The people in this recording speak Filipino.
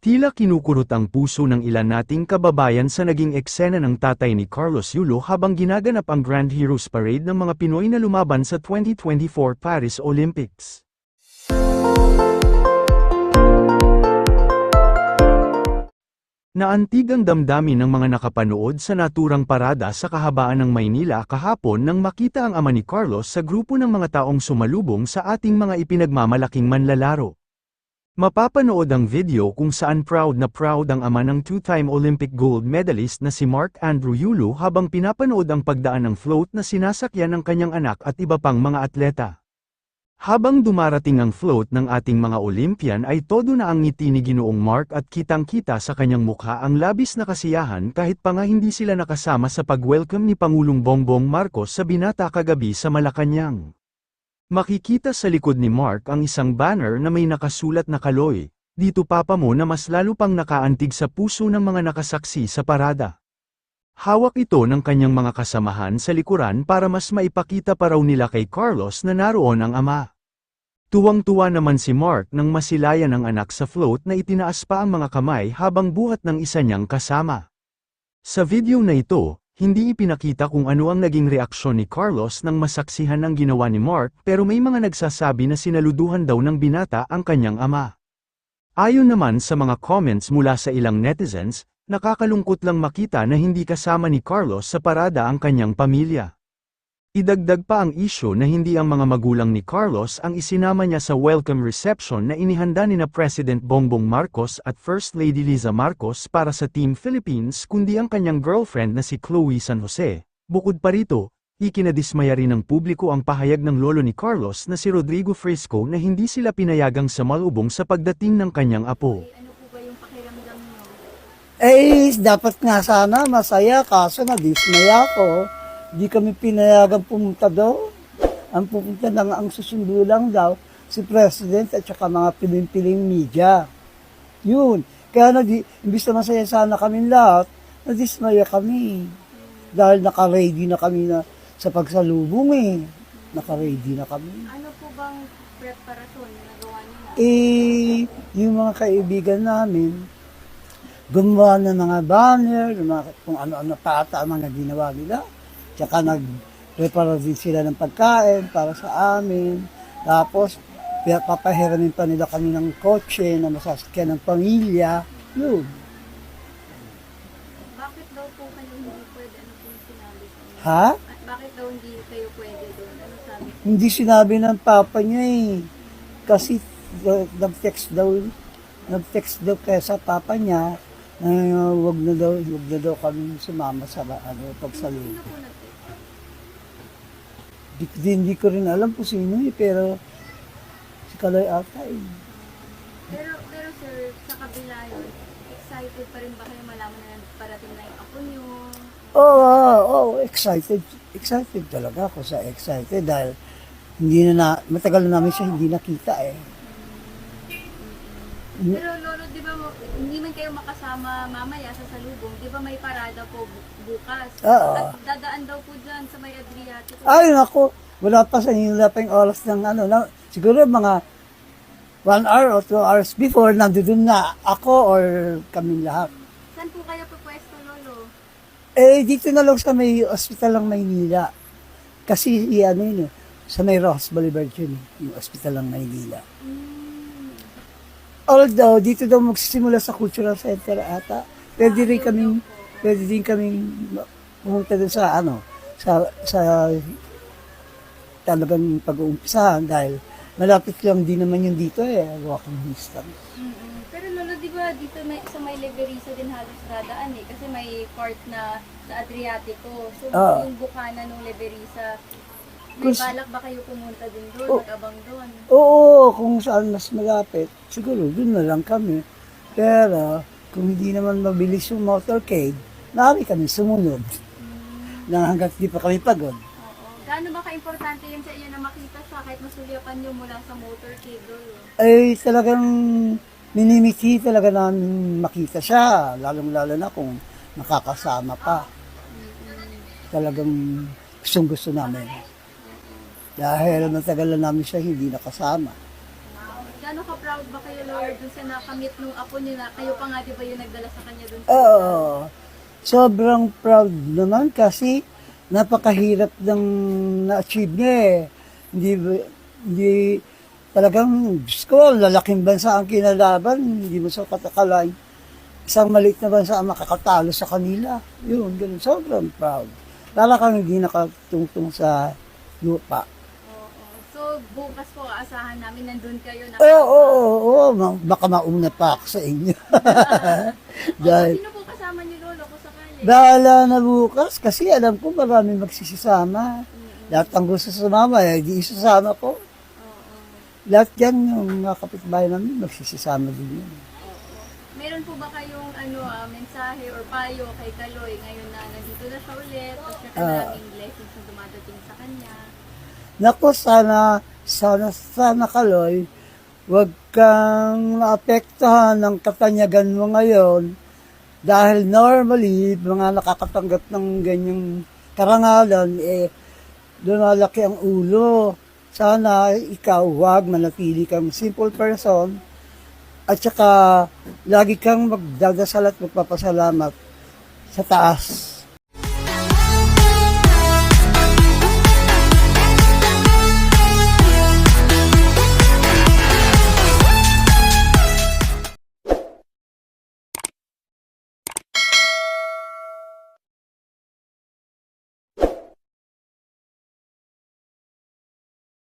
Tila kinukurot ang puso ng ilan nating kababayan sa naging eksena ng tatay ni Carlos Yulo habang ginaganap ang Grand Heroes Parade ng mga Pinoy na lumaban sa 2024 Paris Olympics. Naantig ang damdamin ng mga nakapanood sa naturang parada sa kahabaan ng Maynila kahapon nang makita ang ama ni Carlos sa grupo ng mga taong sumalubong sa ating mga ipinagmamalaking manlalaro. Mapapanood ang video kung saan proud na proud ang ama ng two-time Olympic gold medalist na si Mark Andrew Yulu habang pinapanood ang pagdaan ng float na sinasakyan ng kanyang anak at iba pang mga atleta. Habang dumarating ang float ng ating mga Olympian ay todo na ang ngiti ni Ginoong Mark at kitang-kita sa kanyang mukha ang labis na kasiyahan kahit pa nga hindi sila nakasama sa pag-welcome ni Pangulong Bongbong Marcos sa binata kagabi sa Malacanang. Makikita sa likod ni Mark ang isang banner na may nakasulat na kaloy, dito papa mo na mas lalo pang nakaantig sa puso ng mga nakasaksi sa parada. Hawak ito ng kanyang mga kasamahan sa likuran para mas maipakita pa raw nila kay Carlos na naroon ang ama. Tuwang-tuwa naman si Mark nang masilayan ang anak sa float na itinaas pa ang mga kamay habang buhat ng isa niyang kasama. Sa video na ito, hindi ipinakita kung ano ang naging reaksyon ni Carlos nang masaksihan ang ginawa ni Mark pero may mga nagsasabi na sinaluduhan daw ng binata ang kanyang ama. Ayon naman sa mga comments mula sa ilang netizens, nakakalungkot lang makita na hindi kasama ni Carlos sa parada ang kanyang pamilya. Idagdag pa ang isyo na hindi ang mga magulang ni Carlos ang isinama niya sa welcome reception na inihanda ni na President Bongbong Marcos at First Lady Liza Marcos para sa Team Philippines kundi ang kanyang girlfriend na si Chloe San Jose. Bukod pa rito, ikinadismaya rin ng publiko ang pahayag ng lolo ni Carlos na si Rodrigo Frisco na hindi sila pinayagang samalubong sa pagdating ng kanyang apo. Ano po ba yung pakiramdam nyo? Eh, dapat nga sana masaya kaso nadismaya ako. Di kami pinayagan pumunta doon. Ang pupunta lang, ang susundo lang daw, si President at saka mga piling-piling media. Yun. Kaya nadi, imbis na masaya sana kami lahat, nadismaya kami. Dahil naka-ready na kami na sa pagsalubong eh. Naka-ready na kami. Ano po bang preparasyon na nagawa na? Eh, yung mga kaibigan namin, gumawa ng mga banner, mga, kung ano-ano pa ata ang mga ginawa nila. Tsaka nag-prepare din sila ng pagkain para sa amin. Tapos, papahiramin pa nila kami ng kotse na masasakyan ng pamilya. Yun. Bakit daw po kayo hindi pwede? Ano po sinabi sa inyo? Ha? At bakit daw hindi kayo pwede doon? Ano sabi? Hindi sinabi ng papa niya eh. Kasi uh, nag-text daw, nag-text daw kaya sa papa niya na uh, wag na daw, wag na daw kami sumama sa ano, pagsalubong. Di, di, hindi ko rin alam kung sino eh, pero si Kaloy ata eh. Pero, pero sir, sa kabila yun, excited pa rin ba kayo malaman na parating na yung apo nyo? Oo, oh, oh, excited. Excited talaga ako sa excited dahil hindi na, na matagal na namin siya hindi nakita eh. Pero lolo, di ba, hindi man kayo makasama mamaya sa salubong, di ba may parada po bu- bukas? Oo. At dadaan daw po dyan sa may Adriatic. Ay, nako, wala pa sa wala pa yung oras ng ano, na, siguro mga one hour or two hours before, nandun na ako or kami lahat. Saan po kayo pupwesto, lolo? Eh, dito na lang sa may hospital ng Maynila. Kasi, ano yun eh, sa may Ross Boulevard yun, eh, yung hospital ng Maynila. Mm. Although, dito daw magsisimula sa cultural center ata. Pwede rin kaming, pwede din kaming pumunta dun sa, ano, sa, sa talagang pag-uumpisahan dahil malapit lang din naman yun dito eh, walking distance. Mm-mm. Pero lolo, di ba dito may, sa may Leverisa din halos dadaan eh? Kasi may part na sa Adriatico. So, Oo. yung bukana ng Leverisa, may balak ba kayo pumunta din doon, Oh. mag-abang doon? Oo, kung saan mas malapit, siguro dun na lang kami. Pero, kung hindi naman mabilis yung motorcade, maaari kami sumunod. Na hanggat di pa kami pagod. Gaano ba ka-importante yun sa iyo na makita siya kahit masulyapan niyo mula sa motorcade lolo? ay talagang minimiti talaga namin makita siya, lalong-lalo na kung nakakasama pa. Talagang gustong gusto namin. Dahil matagal na namin siya hindi nakasama. Wow. Ka-proud ba kayo, Lord, dun sa nakamit nung apo niyo na kayo pa nga, di ba, yung nagdala sa kanya dun sa Oo. Sobrang proud naman kasi napakahirap ng na-achieve niya eh. Hindi, hindi talagang, Diyos ko, lalaking bansa ang kinalaban, hindi mo sa katakalain. Isang maliit na bansa ang makakatalo sa kanila. Yun, ganun. Sobrang proud. Lala kang hindi nakatungtong sa lupa. Oo. Bukas po, asahan namin nandun kayo na. Oo, oo, oo, oo. Baka mauna pa ako sa inyo. Dahil, Sino po kasama niyo, Lolo, kung sakali? Bahala na bukas kasi alam ko marami magsisisama. Lahat ang gusto sumama, eh, di isasama ko. Oo. Lahat yan, yung mga kapitbahay namin, magsisisama din yun. Meron po ba kayong ano, ah, mensahe or payo kay Kaloy ngayon na nandito na siya ulit, tapos siya Ah. kadaming blessings na dumadating sa kanya? Naku, sana, sana, sana kaloy, huwag kang maapektuhan ng katanyagan mo ngayon dahil normally, mga nakakatanggap ng ganyang karangalan, eh, lumalaki ang ulo. Sana ikaw, huwag manatili kang simple person at saka lagi kang magdadasal at magpapasalamat sa taas